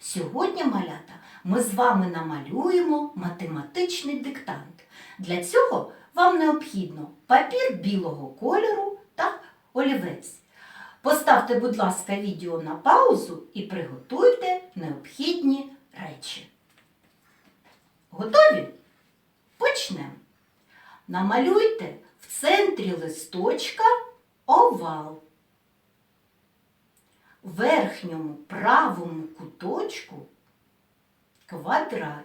Сьогодні, малята, ми з вами намалюємо математичний диктант. Для цього вам необхідно папір білого кольору та олівець. Поставте, будь ласка, відео на паузу і приготуйте необхідні речі. Готові? Почнемо. Намалюйте в центрі листочка овал. Верхньому правому куточку квадрат.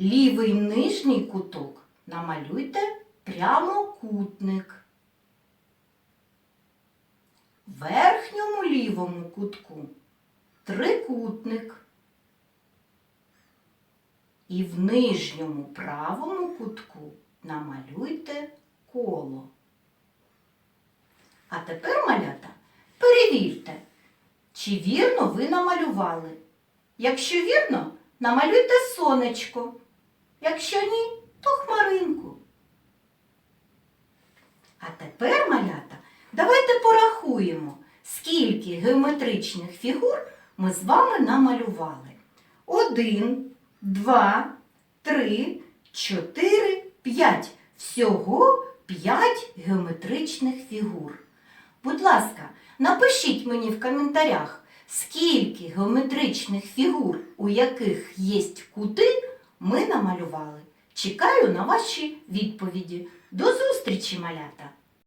Лівий нижній куток намалюйте прямокутник. В верхньому лівому кутку трикутник. І в нижньому правому кутку намалюйте коло. А тепер, малята, перевірте, чи вірно ви намалювали. Якщо вірно, намалюйте сонечко. Якщо ні, то хмаринку. А тепер, малята, давайте порахуємо, скільки геометричних фігур ми з вами намалювали. Один, два, три, чотири, п'ять. Всього п'ять геометричних фігур. Будь ласка, напишіть мені в коментарях, скільки геометричних фігур, у яких є кути, ми намалювали. Чекаю на ваші відповіді. До зустрічі, малята!